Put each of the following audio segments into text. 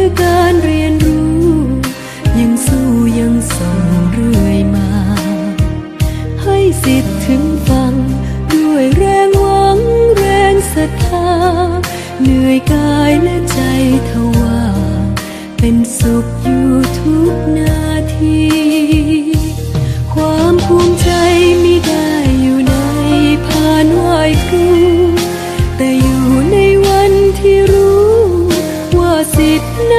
ือการเรียนรู้ ยังสู้ยังส่งเรื่อยมา ให้สิทธิ์ถึงฟัง ด้วยแรงหวังแรงศรัทธา เหนื่อยกายและใจทว่า เป็นสุข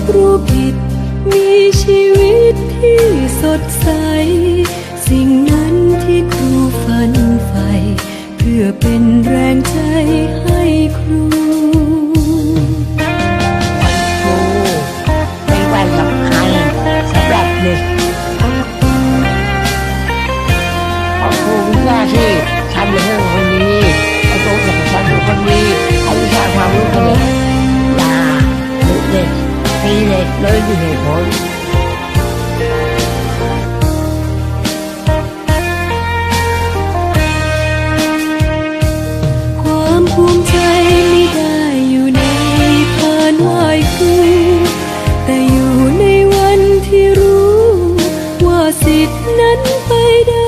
กรู้ผิด มีชีวิตที่สดใส ตีเด็กเลยมีเหตุผลความภูมิใจไม่ได้อยู่ในพานไหวครูแต่อยู่ในวันที่รู้ ว่าสิทธินั้นไปได้